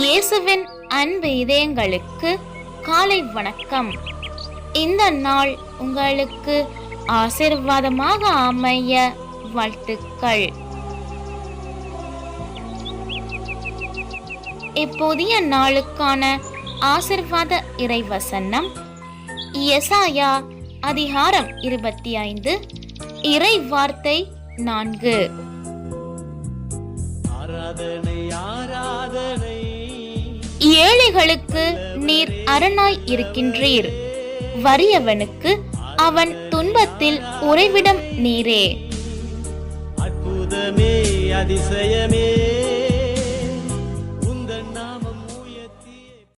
இயேசுவின் அன்பு இதயங்களுக்கு காலை வணக்கம். இந்த நாள் உங்களுக்கு ஆசீர்வாதமாக அமைய வாழ்த்துக்கள். இப்போதைய நாளுக்கான ஆசிர்வாத இறைவசனம் எசாயா அதிகாரம் இருபத்தி ஐந்து இறை வார்த்தை நான்கு. ஆராதனை ஆரா ஏழைகளுக்கு நீர் அரணாய் இருக்கின்றீர். வறியவனுக்கு அவன் துன்பத்தில் உறைவிடம் நீரே. அற்புதமே அதிசயமே.